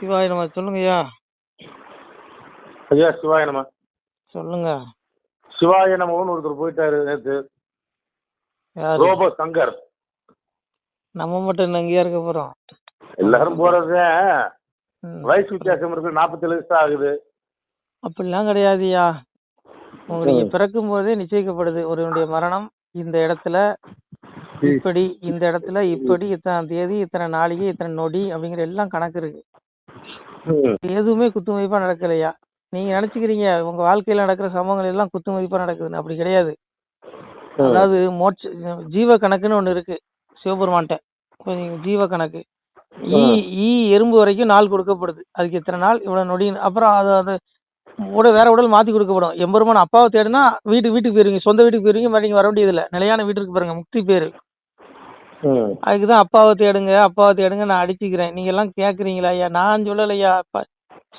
சிவாய நம்ம சொல்லுங்கய்யா. ஐயா சிவாய நம்ம சொல்லுங்க. சிவாய நமன்னு ஒருத்தர் போயிட்டாரு நேத்து. ரோபோ சங்கர். நம்ம மட்டும் என்ன இங்கேயா இருக்க போறோம்? எல்லாரும் போறது. வயசு வித்தியாசம் இருக்கு நாற்பத்தேழு வயசு ஆகுது. அப்படிலாம் கிடையாதுயா உங்களுக்கு. பிறக்கும் போதே நிச்சயிக்கப்படுது ஒருவனுடைய மரணம் இந்த இடத்துல இப்படி இந்த இடத்துல இப்படி இத்தனை தேதி இத்தனை நாளிகை இத்தனை நொடி அப்படிங்கிற எல்லாம் கணக்கு இருக்கு. எதுவுமே குத்து மதிப்பா நடக்கலையா? நீங்க நினைச்சுக்கிறீங்க உங்க வாழ்க்கையில நடக்கிற சம்பவங்கள் எல்லாம் குத்து மதிப்பா நடக்குதுன்னு? அப்படி கிடையாது. அதாவது மோட்ச ஜீவ கணக்குன்னு ஒண்ணு இருக்கு சிவபெருமான்ட்ட. ஜீவ கணக்கு ஈ ஈ எறும்பு வரைக்கும் நாள் கொடுக்கப்படுது. அதுக்கு எத்தனை நாள்? இவ்வளவு நொடி அப்புறம் அது அது உடல் வேற உடல் மாத்தி கொடுக்கப்படும். எம்பெருமான் அப்பாவை தேடுனா வீட்டுக்கு வீட்டுக்கு போயிருவீங்க. சொந்த வீட்டுக்கு போயிருவீங்க மறுபடியும் வர வேண்டியது இல்ல நிலையான வீட்டுக்கு பாருங்க முக்தி பேரு. ம். அதுக்கு தான் அப்பாவை தேடுங்க அப்பாவை தேடுங்க நான் அடிச்சுக்கிறேன். நீங்க எல்லாம் கேக்குறீங்களா ஐயா? நான் சொல்லலையா?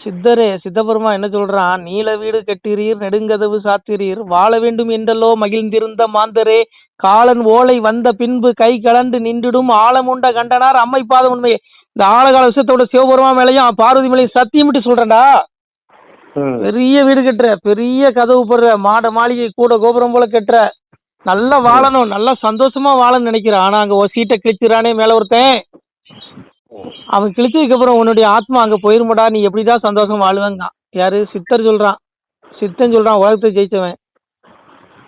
சித்தரே சித்தபெருமா என்ன சொல்றான்? நீல வீடு கட்டிரீர் நெடுங்கதவு சாத்திரீர் வாழ வேண்டும் என்றல்லோ மகிழ்ந்திருந்த மாந்தரே காலன் ஓலை வந்த பின்பு கை கலண்டு நின்றுடும் ஆழமுண்ட கண்டனார் அம்மை பாதம் உண்மை இந்த ஆழகால விஷயத்தோட சிவபெருமா மேலையும் பார்வதி மேலையும் சத்தியமிட்டு சொல்றேன்டா. பெரிய வீடு கட்டுற பெரிய கதவு போடுற மாட மாளிகை கூட கோபுரம் போல கட்டுற. நல்லா வாழணும். நல்லா சந்தோஷமா வாழணும்னு நினைக்கிறேன். ஆனா அங்க ஒரு சீட்டை கிழிச்சுறானே மேல ஒருத்தன். அவன் கிழிச்சதுக்கு அப்புறம் உன்னுடைய ஆத்மா அங்க போயிருமடா. நீ எப்படிதான் சந்தோஷம் வாழுவேங்க யாரு? சித்தர் சொல்றான். சித்தன் சொல்றான் உலகத்தை ஜெயிச்சவன்.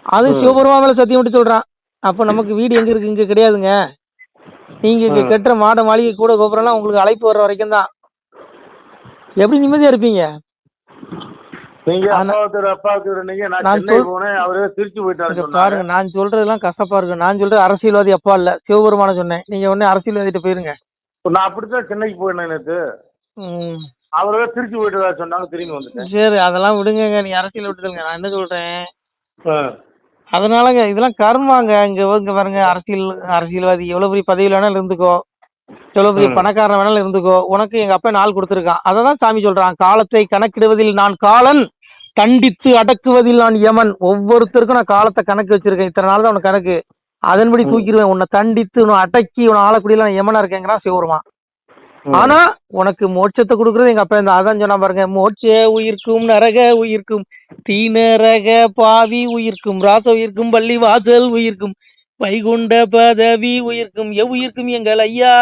அது ம். சிவபெருமா மேல சத்தியம் விட்டு சொல்றான். அப்ப நமக்கு வீடு எங்க இருக்கு? இங்க கிடையாதுங்க. நீங்க இங்க. கட்டுற மாட மாளிகை கூட கோபுரம்லாம் உங்களுக்கு அழைப்பு வர்ற வரைக்கும் தான் எப்படி நிம்மதியா இருப்பீங்க? நீங்க அப்பாவுக்கு அப்பாவுக்கு நீங்க நான் சென்னை போனேன் அவரு திருச்சி போயிட்டாரு பாருங்க நான் சொல்றதெல்லாம் கசப்பா இருக்கு. நான் சொல்றது அரசியல்வாதி அப்பா இல்ல சிவபெருமான சொன்னேன். நீங்க உடனே அரசியல்வாதிட்ட போயிருங்க. நான் அப்படித்தான் சென்னைக்கு போயிருந்தேன் ம். அவரு திருச்சி போயிட்டு சொன்னாங்க திரும்பி வந்துட்டேன். சரி அதெல்லாம் விடுங்கங்க நீ அரசியல் விட்டுதல்ங்க. நான் என்ன சொல்றேன். அதனாலங்க இதெல்லாம் கர்மாங்க. இங்க இங்க பாருங்க அரசியல் அரசியல்வாதி எவ்வளவு பெரிய பதவியில் வேணாலும் இருந்துக்கோ. எவ்வளவு பெரிய. பணக்காரன் வேணாலும் இருந்துக்கோ. உனக்கு எங்க அப்பா நாள் கொடுத்துருக்கான். அததான் சாமி சொல்றான். காலத்தை கணக்கிடுவதில் நான் காலன் கண்டித்து அடக்குவதில் நான் யமன். ஒவ்வொருத்தருக்கும் நான் காலத்தை கணக்கு வச்சிருக்கேன். இத்தனை நாள் தான் உனக்கு கணக்கு. அதன்படி. தூக்கிடுவேன். உன்னை தண்டித்து உன்னை அடக்கி உன்னை ஆளக்கூடியல நான் யமனா இருக்கேங்கிறான் சிவருமா. ஆனா உனக்கு மோட்சத்தை கொடுக்கறது எங்க அப்பா இந்த அதான் சொன்னா பாருங்க மோட்ச உயிர்க்கும் நரக உயிர்க்கும் தீநரக பாவி உயிர்க்கும் ராச உயிர்க்கும் பள்ளி வாசல் உயிர்க்கும் வைகுண்ட பதவி உயிர்க்கும் எவ்வுயிர்க்கும் எங்கள் ஐயா?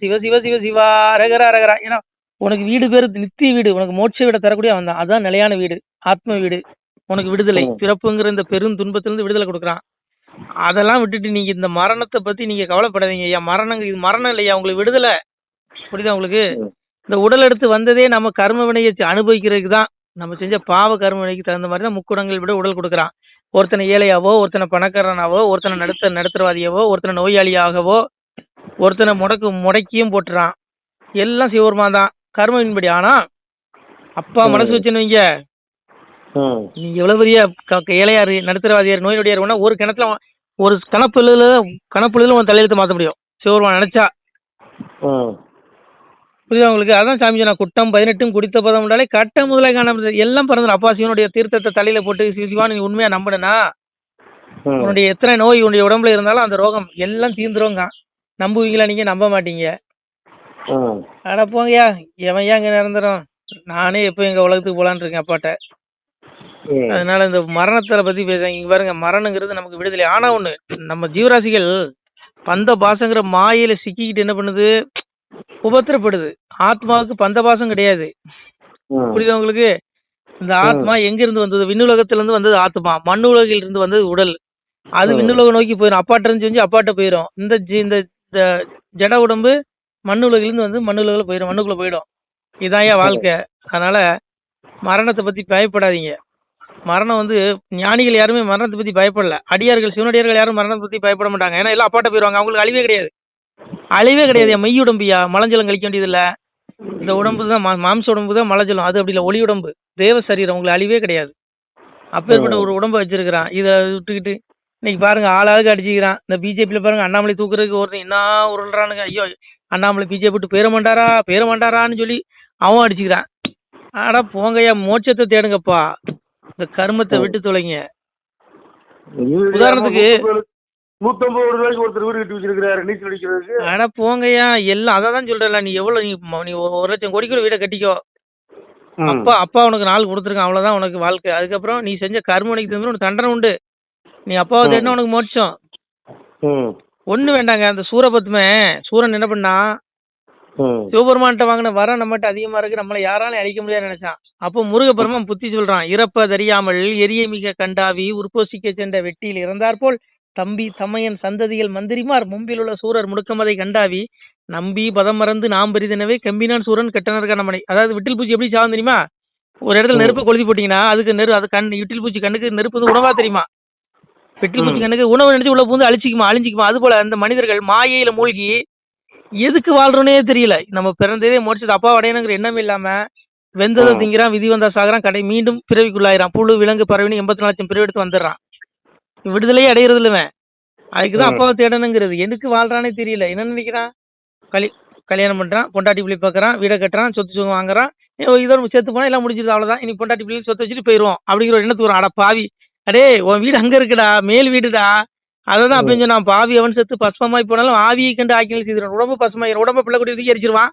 சிவ சிவ சிவ சிவா அரகரா அரகரா ஏன்னா உனக்கு வீடு பேரு நித்திய வீடு உனக்கு மோட்ச வீடை தரக்கூடிய அவன் தான் அதான் நிலையான வீடு ஆத்ம வீடு. உனக்கு விடுதலை. பிறப்புங்கிற இந்த பெரும் துன்பத்திலிருந்து விடுதலை கொடுக்குறான். அதெல்லாம் விட்டுட்டு நீங்க இந்த மரணத்தை பத்தி நீங்க கவலைப்படாதீங்க ஐயா. மரணங்க இது மரணம் இல்லையா? உங்களுக்கு விடுதலை. புரியுதா உங்களுக்கு. இந்த உடல் எடுத்து வந்ததே நம்ம கர்ம வினையை அனுபவிக்கிறதுக்கு தான் நம்ம செஞ்ச பாவ கர்ம வினைக்கு தகுந்த மாதிரி தான் முக்குடங்கள் விட உடல் கொடுக்குறான். ஒருத்தனை ஏழையாவோ ஒருத்தனை பணக்காரனாவோ ஒருத்தனை நடுத்த நடுத்தரவாதியாவோ ஒருத்தனை நோயாளியாகவோ ஒருத்தனை முடக்கு முடக்கியும் போட்டுறான் எல்லாம் சிவருமா தான் கர்மவின்படி ஆனா அப்பா. மனசு வச்சுன்னு வைங்க ம். நீ எவ்வளவு பெரிய ஏழையாரு நடுத்தரவாதியார் நோய் நொடியார் வேணா ஒரு கிணத்துல ஒரு கணப்புல கணப்புல உன் தலையெழுத்து மாத்த முடியும் சிவருமா நினைச்சா. புரியுதா உங்களுக்கு? அதான் சாமி சொன்னா குட்டம் பதினெட்டும் குடித்த பதம் உண்டாலே கட்ட முதலை காணப்படுது எல்லாம் பிறந்து அப்பா சிவனுடைய தீர்த்தத்தை தலையில போட்டு சிவ நீ உண்மையா நம்பினா. உன்னுடைய எத்தனை நோய் உன்னுடைய உடம்புல இருந்தாலும் அந்த ரோகம் எல்லாம் தீந்துருங்க நம்புவீங்களா நீங்க? நம்ப மாட்டீங்க. அட போங்கய்யா எவன் ஏன் இங்க நிரந்தரம் நானே எப்போ எங்க உலகத்துக்கு போலான்னு இருக்கேன் அப்பாட்ட. அதனால இந்த மரணத்தை பத்தி பேச இங்க பாருங்க மரணங்கிறது நமக்கு விடுதலை. ஆனா ஒண்ணு நம்ம ஜீவராசிகள் பந்த பாசங்கிற மாயையில சிக்கிக்கிட்டு என்ன பண்ணுது? உபத்திரப்படுது. ஆத்மாவுக்கு பந்த பாசம் கிடையாது. புரியுதா உங்களுக்கு? இந்த ஆத்மா எங்க இருந்து வந்தது? விண்ணுலகத்துல இருந்து வந்தது ஆத்மா. மண்ணு உலகில் இருந்து வந்தது உடல். அது. விண்ணுலகம் நோக்கி போயிடும் அப்பாட்ட இருந்து செஞ்சு அப்பாட்ட போயிடும் இந்த ஜி- இந்த ஜட உடம்பு மண்ணு உலகில இருந்து வந்து மண்ணு உலகில் போயிடும் மண்ணுக்குள்ள போயிடும். இதான் ஏன் வாழ்க்கை. அதனால மரணத்தை பத்தி பயப்படாதீங்க. மரணம் வந்து ஞானிகள் யாருமே மரணத்தை பத்தி பயப்படல. அடியார்கள் சிவனடியார்கள் யாரும் மரணத்தை பத்தி பயப்பட மாட்டாங்க. ஏன்னா எல்லாம் அப்பாட்ட போயிடுவாங்க அவங்களுக்கு அழிவே கிடையாது. அழிவே கிடையாது. என் மெய் உடம்பியா மலஞ்சலம் கழிக்க வேண்டியது இல்ல. இந்த உடம்பு தான் மாம்ச உடம்பு தான் மலஜலம் அது அப்படி இல்ல. ஒளி உடம்பு. தேவ சரீரம். உங்களுக்கு அழிவே கிடையாது. அப்பேற்பட்ட ஒரு உடம்ப வச்சிருக்கிறான். இதை விட்டுக்கிட்டு இன்னைக்கு பாருங்க ஆளாளுக்கு அடிச்சுக்கிறான். இந்த பிஜேபியில பாருங்க அண்ணாமலை தூக்குறதுக்கு ஒருத்தன் என்ன உருள்றானுங்க. ஐயோ அண்ணாமலை பிஜேபி விட்டு பேர மாட்டாரா? பேர மாட்டாரான்னு சொல்லி அவன் அடிச்சுக்கிறான். ஆனா போங்கய்யா மோட்சத்தை தேடுங்கப்பா. இந்த கர்மத்தை விட்டு தொலைங்க. உதாரணத்துக்கு- நூத்தம்பது ரூபாய்க்கு ஒருத்தர் வீடு கட்டி வச்சிருக்கிறாரு நீச்சல் அடிக்கிறதுக்கு அட போங்கய்யா எல்லாம் அதை தான் சொல்றேன்ல நீ எவ்வளவு நீ நீ ஒரு லட்சம் கோடிக்கு வீடை கட்டிக்கோ. அப்பா அப்பா உனக்கு நாள் கொடுத்துருக்கான் அவ்வளவுதான் உனக்கு வாழ்க்கை அதுக்கப்புறம் நீ செஞ்ச கர்மனுக்கு தகுந்த உனக்கு தண்டனை உண்டு நீ அப்பாவை. தேடினா உனக்கு மோட்சம். ஒண்ணு வேண்டாங்க அந்த சூரபத்மே சூரன் என்ன பண்ணா. சிவபெருமான்கிட்ட வாங்கின வரம் நம்மகிட்ட அதிகமா இருக்கு நம்மளை யாராலையும் அழிக்க முடியாதுன்னு நினைச்சான் அப்போ முருகப்பெருமான் புத்தி சொல்றான் இறப்பதறியாமல் எரிய மிக கண்டாவி உற்போசிக்க சென்ற வெட்டியில் இறந்தார் போல் தம்பி தமையன் சந்ததிகள் மந்திரிமார் மும்பில் உள்ள சூரர் முடுக்கமதை கண்டாவி நம்பி பதம் மறந்து நாம் பெரிதனவே கம்பினான் சூரன் கெட்டனர் கண்ணமனை அதாவது விட்டில் பூச்சி எப்படி சாவும் தெரியுமா? ஒரு இடத்துல. நெருப்பு கொளுத்தி போட்டீங்கன்னா அதுக்கு நெரு அது கண் விட்டில் பூச்சி கண்ணுக்கு நெருப்பு வந்து உணவா தெரியுமா? விட்டில் பூச்சி. கண்ணுக்கு உணவு நினைச்சு உள்ள பூந்து அழிச்சிக்குமா அழிஞ்சிக்குமா? அது போல அந்த மனிதர்கள் மாயையில மூழ்கி எதுக்கு வாழ்றோனே தெரியல. நம்ம பிறந்ததே முடிச்சது அப்பா அடையணுங்கிற எண்ணமே இல்லாம வெந்ததை. திங்கிறான் விதி வந்தா சாகுறான் கடை மீண்டும் பிறவிக்குள்ளாயிரான் புழு விலங்கு பறவைன்னு எண்பத்தி நாலு லட்சம் பிறவி எடுத்து வந்துடுறான். விடுதலையே அடையிறது இல்லவன் அதுக்குதான். அப்பாவை தேடணுங்கிறது. எதுக்கு வாழ்றானே தெரியல. என்ன நினைக்கிறான்? கலி கல்யாணம் பண்றான் பொண்டாட்டி பிள்ளை பார்க்கறான் வீடை கட்டுறான் சொத்து சுகம் வாங்குறான். இதோட செத்து போனா எல்லாம் முடிஞ்சிருது அவ்வளவுதான். இனி பொண்டாட்டி பிள்ளை சொத்து வச்சுட்டு போயிருவோம். அப்படிங்கிற ஒரு எண்ணத்துக்கு வரும். அட பாவி. அடே உன் வீடு அங்க இருக்குடா மேல் வீடுடா. அதான் அப்படின்னு சொன்னான் பாவி அவன் செத்து பஸ்மமாய் போனாலும் ஆவியை கண்டு ஆக்கினல் செய்திருவான் உடம்பு பசுமாயிரும் உடம்பு பிள்ளை குடி தூக்கி அடிச்சிருவான்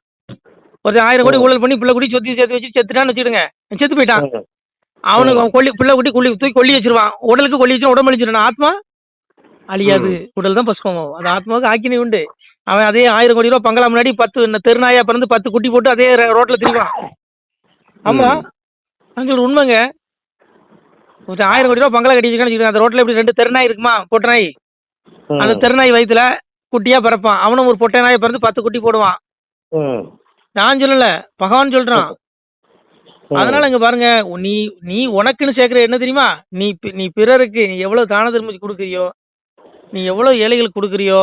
ஒரு ஆயிரம் கோடி ஊழல் பண்ணி பிள்ளை குடி சொத்தி சேர்த்து வச்சு செத்துட்டான்னு வச்சுடுங்க செத்து போயிட்டான். அவனுக்கு அவன் கொல்லி பிள்ளை குட்டி கொல்லி தூக்கி கொல்லி வச்சிருவான். உடலுக்கு கொல்லி வச்சு உடம்பு அழிச்சிருவான் ஆத்மா அழியாது. உடல் தான் பசுக்கமாகும் அது ஆத்மாவுக்கு ஆக்கினை உண்டு. அவன் அதே ஆயிரம் கோடி ரூபா பங்களா முன்னாடி பத்து தெருநாயா பிறந்து பத்து குட்டி போட்டு அதே ரோட்ல திரிவான். ஆமா? சொல்ற உண்மைங்க. ஒரு ஆயிரம் கோடி ரூபா பங்களா கட்டி வச்சுக்கான்னு அந்த ரோட்ல இப்படி ரெண்டு தெருநாய் இருக்குமா? பொட்டை நாய் ம். அந்த தெருநாய் வயித்துல குட்டியா பிறப்பான். அவனும் ஒரு பொட்டை நாயை பிறந்து பத்து குட்டி போடுவான். நான் சொல்லல. பகவான் சொல்றான். அதனால இங்க பாருங்க நீ நீ உனக்குன்னு சேர்க்கிற என்ன தெரியுமா? நீ நீ பிறருக்கு நீ எவ்வளவு தான தர்மம் கொடுக்குறியோ நீ எவ்வளவு ஏழைகளுக்கு கொடுக்குறியோ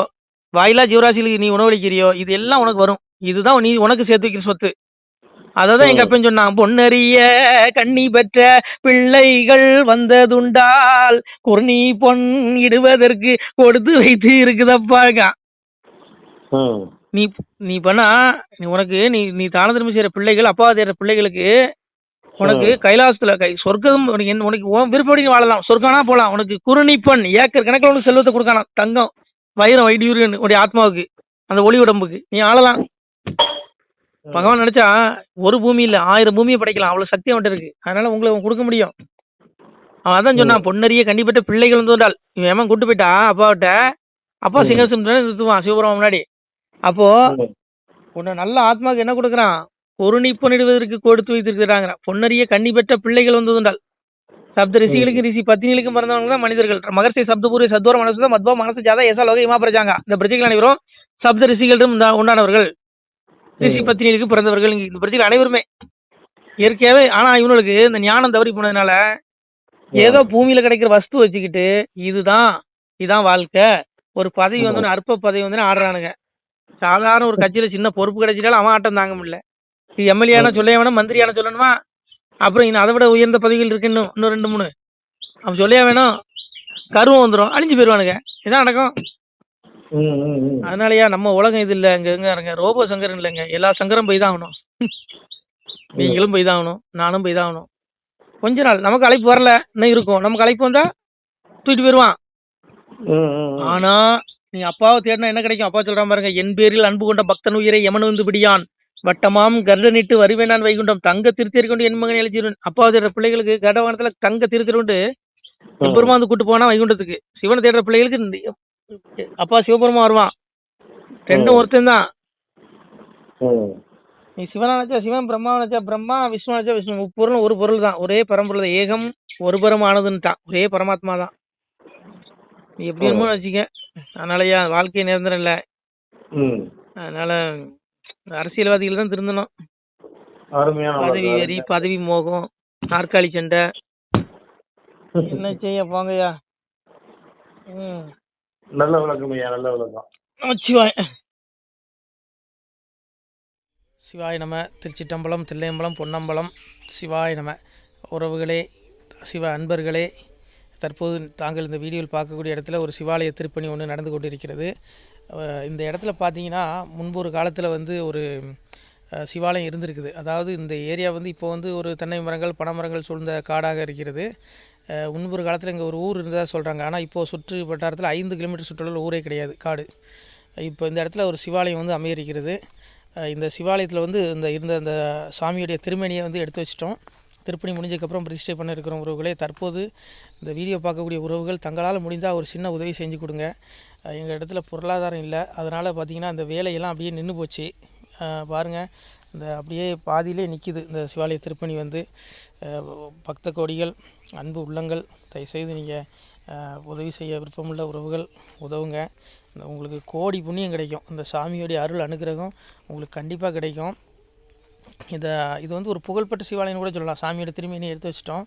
வாயிலா ஜீவராசிகளுக்கு நீ உணவளிக்கிறியோ இது எல்லாம் உனக்கு வரும். இதுதான் நீ உனக்கு சேர்த்து வைக்கிற சொத்து. அததான் எங்க. அப்பன் சொன்னான் பொன்னறிய கண்ணி பெற்ற பிள்ளைகள் வந்ததுண்டால் குர்ணி பொன் இடுவதற்கு கொடுத்து வைத்து இருக்குதப்பாங்க ம். நீ நீ பண்ணா நீ உனக்கு நீ நீ தான தர்மம் செய்யற பிள்ளைகள் அப்பா தேடுற பிள்ளைகளுக்கு உனக்கு கைலாசத்துல கை சொர்க்கம் உனக்கு என்ன உனக்கு உன் விருப்பப்படி வாழலாம். சொர்க்கம்னா போலாம். உனக்கு குறுநிப்பன் ஏக்கர் கணக்கில் உனக்கு செல்வத்தை கொடுக்கலாம் தங்கம் வைரம் வைடியூரியன் உடைய ஆத்மாவுக்கு அந்த ஒளி உடம்புக்கு. நீ ஆளலாம். பகவான் நினைச்சா ஒரு பூமி இல்ல ஆயிரம் பூமியை படைக்கலாம். அவ்வளவு சக்தி அவன்கிட்ட இருக்கு. அதனால உங்களை அவன் கொடுக்க முடியும். அவன் அதான் சொன்னான் பொன்னறிய கண்டிப்பட்ட பிள்ளைகள் வந்து வந்தால். இவன் ஏமா கூட்டு போயிட்டா? அப்பாவிட்ட. அப்பா ம். சிங்காசனம் நிறுத்துவான் சிவபுரம் முன்னாடி. அப்போ. உன்னை நல்ல ஆத்மாக்கு என்ன கொடுக்குறான்? பொருணிப்பு நிடுவதற்கு கொடுத்து வைத்திருக்கிறாங்க. பொன்னறிய கண்ணி பெற்ற பிள்ளைகள் வந்ததுண்டால். சப்த ரிஷிகளுக்கு ரிஷி பத்தினிகளுக்கு பிறந்தவங்க தான் மனிதர்கள். மகர்ஷி சப்தபூரி சத்வர மனசு மத்வா மனசு ஜாதா ஏசா லோக இமா பிரஜாங்க. இந்த பிரஜைகள் அனைவரும் சப்த ரிஷிகளிடம் உண்டா- உண்டானவர்கள். ரிஷி. பத்தினிகளுக்கு பிறந்தவர்கள். இந்த பிரஜைகள் அனைவருமே. இயற்கையாவே ஆனா இவனுக்கு இந்த ஞானம் தவறி போனதுனால ஏதோ பூமியில கிடைக்கிற வஸ்து வச்சுக்கிட்டு இதுதான் இதான் வாழ்க்கை. ஒரு பதவி வந்து அற்ப பதவி வந்து ஆடுறானுங்க. சாதாரண ஒரு கட்சியில சின்ன பொறுப்பு கிடைச்சிட்டாலும் அவன் ஆட்டம் தாங்க முடியல. இது எம்எல்ஏனா சொல்ல வேணும் மந்திரியான சொல்லணுமா? அப்புறம் இன்னும் அதை விட உயர்ந்த பதவிகள் இருக்கு இன்னும் இன்னும் ரெண்டு மூணு. அவன் சொல்லியா வேணும் கருவம் வந்துடும் அழிஞ்சு போயிடுவானுங்க. இதான் நடக்கும். அதனாலயா நம்ம உலகம் இது இல்ல. இங்க எங்க இருங்க. ரோபோ சங்கரம் இல்லைங்க. எல்லா சங்கரம் போய் தான் ஆகணும். நீங்களும் போய் தான் ஆகணும். நானும் போய் தான் ஆகணும். கொஞ்ச நாள். நமக்கு அழைப்பு வரல. இன்னும் இருக்கும். நமக்கு அழைப்பு வந்தா தூக்கிட்டு போயிடுவான். ஆனா நீ அப்பாவை தேடினா என்ன கிடைக்கும்? அப்பா சொல்றான் பாருங்க என் பேரில் அன்பு கொண்ட பக்தன் உயிரை எமன் வந்து பிடியான் வட்டமாம் கர்டனிட்டு வருவேன் நான் வைகுண்டம். தங்க திருத்தேறி கொண்டு என் மகன் எழுச்சிருவன் அப்பாவை தேடுற பிள்ளைகளுக்கு கடவானத்துல தங்க திருத்தேறி கொண்டு சிவபெருமா வந்து கூட்டு போனா வைகுண்டத்துக்கு. சிவனை தேடுற பிள்ளைகளுக்கு அப்பா சிவபெருமா வருவான். ரெண்டும் ஒருத்தன் தான். நீ சிவனா நினைச்சா சிவன் பிரம்மா நினைச்சா பிரம்மா விஷ்ணு நினைச்சா விஷ்ணு. முப்பொருளும் ஒரு பொருள் தான் ஒரே பரம்பொருள் தான். ஏகம் ஒரு பரமானதுன்ட்டான். ஒரே பரமாத்மா தான். நீ எப்படி என்னமோ வச்சுக்க. அதனாலயா வாழ்க்கை நிரந்தரம் இல்லை. அதனால அரசியல்வாதிகள் தான் திருந்தணும். பதவி. வெறி பதவி மோகம் நாற்காலி சண்டை. என்ன செய்ய போங்கய்யா? ம். நல்ல விளக்கம் ஐயா நல்ல விளக்கம். நமச்சிவாய் சிவாய. நம திருச்சிட்டம்பலம் தில்லையம்பலம் பொன்னம்பலம். சிவாய நம. உறவுகளே சிவ அன்பர்களே தற்போது தாங்கள் இந்த வீடியோவில் பார்க்கக்கூடிய இடத்துல ஒரு சிவாலய திருப்பணி ஒன்று நடந்து கொண்டிருக்கிறது. இந்த இடத்துல பார்த்தீங்கன்னா முன்பு ஒரு காலத்தில் வந்து ஒரு சிவாலயம் இருந்திருக்குது. அதாவது இந்த ஏரியா வந்து இப்போ வந்து ஒரு தென்னை மரங்கள் பனை மரங்கள் சூழ்ந்த காடாக இருக்கிறது. முன்பு முன்பொரு காலத்தில் இங்கே ஒரு ஊர் இருந்ததாக சொல்கிறாங்க ஆனால் இப்போது சுற்று வட்டாரத்தில் ஐந்து கிலோமீட்டர் சுற்றுலா ஊரே கிடையாது காடு. இப்போ இந்த இடத்துல ஒரு சிவாலயம் வந்து அமையிருக்கிறது. இந்த சிவாலயத்தில் வந்து இந்த இருந்த அந்த சாமியுடைய திருமணியை வந்து எடுத்து வச்சிட்டோம். திருப்பணி முடிஞ்சதுக்கப்புறம் ரிஜிஸ்டர் பண்ண இருக்கிற உறவுகளே தற்போது இந்த வீடியோ பார்க்கக்கூடிய உறவுகள் தங்களால் முடிந்தால் ஒரு சின்ன உதவி செஞ்சு கொடுங்க. எங்கள் இடத்துல பொருளாதாரம் இல்லை. அதனால் பார்த்திங்கன்னா அந்த வேலையெல்லாம் அப்படியே நின்று போச்சு. பாருங்கள் இந்த அப்படியே பாதியிலே நிற்கிது இந்த சிவாலய திருப்பணி வந்து. பக்த கோடிகள் அன்பு உள்ளங்கள் தயவுசெய்து நீங்கள் உதவி செய்ய விருப்பமுள்ள உறவுகள் உதவுங்க. இந்த உங்களுக்கு கோடி புண்ணியம் கிடைக்கும். இந்த சாமியோடைய அருள் அனுகிரகம் உங்களுக்கு கண்டிப்பாக கிடைக்கும். இதை இது வந்து ஒரு புகழ்பெற்ற சிவாலயம் கூட சொல்லலாம். சாமியோட திரும்பினி எடுத்து வச்சிட்டோம்.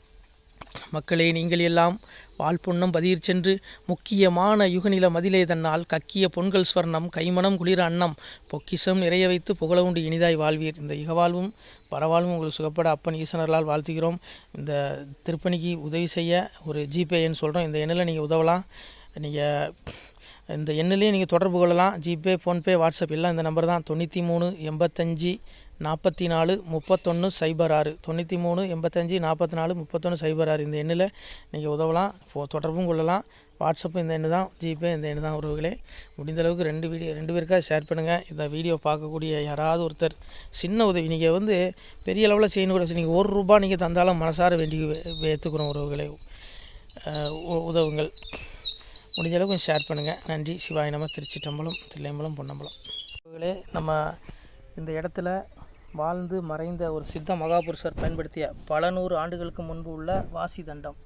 மக்களே நீங்கள் எல்லாம் வாழ்பொன்னம் பதியிற் சென்று முக்கியமான யுகநில மதிலே தன்னால் கக்கிய பொன்கள் ஸ்வர்ணம் கைமணம் குளிர அன்னம் பொக்கிஷம் நிறைய வைத்து புகழ உண்டு இனிதாய் வாழ்வீர். இந்த இகவாழ்வும் பரவாழ்வும் உங்களுக்கு சுகப்பட அப்பன் ஈசனர்களால் வாழ்த்துகிறோம். இந்த திருப்பணிக்கு உதவி செய்ய ஒரு ஜிபே எண் சொல்கிறோம் இந்த எண்ணில் நீங்கள் உதவலாம். நீங்கள் இந்த எண்ணிலே நீங்கள் தொடர்பு கொள்ளலாம். ஜிபே ஃபோன்பே வாட்ஸ்அப் எல்லாம் இந்த நம்பர் தான். தொண்ணூற்றி மூணு எண்பத்தஞ்சி நாற்பத்தி நாலு முப்பத்தொன்று சைபர் ஆறு. தொண்ணூற்றி மூணு எண்பத்தஞ்சி நாற்பத்தி நாலு முப்பத்தொன்று சைபர் ஆறு. இந்த எண்ணில் நீங்கள் உதவலாம். ஃபோ தொடர்பும் கொள்ளலாம். வாட்ஸ்அப்பு இந்த எண்ணு தான். ஜிபே இந்த எண்ணு தான் உறவுகளே. முடிந்தளவுக்கு ரெண்டு வீடியோ ரெண்டு பேருக்காக ஷேர் பண்ணுங்கள் இந்த வீடியோ பார்க்கக்கூடிய யாராவது ஒருத்தர் சின்ன உதவி. நீங்கள் வந்து பெரிய அளவில் செய்யணும் கூட நீங்கள் ஒரு ரூபா நீங்கள் தந்தாலும் மனசார வேண்டி ஏற்றுக்கிறோம் உறவுகளை. உ- உதவுங்கள். முடிஞ்ச அளவுக்கு கொஞ்சம் ஷேர் பண்ணுங்கள் நன்றி. சிவாய நம்ம திருச்சிட்டம்பலம் தில்லையம்பலம் பொன்னம்பலம். இவர்களே நம்ம இந்த இடத்துல வாழ்ந்து மறைந்த ஒரு சித்த மகாபுருஷர் பயன்படுத்திய பல நூறு ஆண்டுகளுக்கு முன்பு உள்ள வாசி தண்டம்.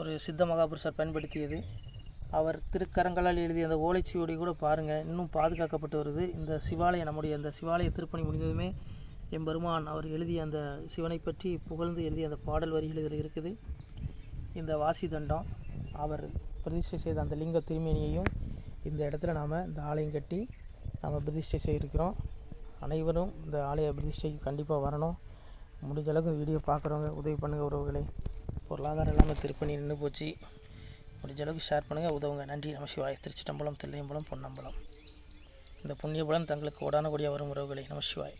ஒரு சித்த மகாபுருஷர் பயன்படுத்தியது. அவர் திருக்கரங்களால் எழுதிய அந்த ஓலைச்சுவடி கூட பாருங்கள் இன்னும் பாதுகாக்கப்பட்டு வருது. இந்த சிவாலயம் நம்முடைய அந்த சிவாலய திருப்பணி முடிந்ததுமே எம்பெருமான் அவர் எழுதிய அந்த சிவனை பற்றி புகழ்ந்து எழுதிய அந்த பாடல் வரிகள் இதில் இருக்குது. இந்த வாசி தண்டம் அவர் பிரதிஷ்டை செய்த அந்த லிங்க திருமேனியையும் இந்த இடத்துல நாம் இந்த ஆலயம் கட்டி நாம் பிரதிஷ்டை செய்திருக்கிறோம். அனைவரும் இந்த ஆலய பிரதிஷ்டைக்கு கண்டிப்பாக வரணும். முடிஞ்ச அளவுக்கு வீடியோ பார்க்குறவங்க உதவி பண்ணுங்கள் உறவுகளை. பொருளாதாரம் இல்லாமல் திருப்பணி நின்று போச்சு. முடிஞ்ச அளவுக்கு ஷேர் பண்ணுங்கள் உதவுங்க. நன்றி. நம சிவாய். திருச்சிட்டம்பலம் தில்லையம்பலம் பொன்னம்பலம். இந்த புண்ணியபலம் தங்களுக்கு உடான கூடிய வரும் உறவுகளை. நம சிவாய்.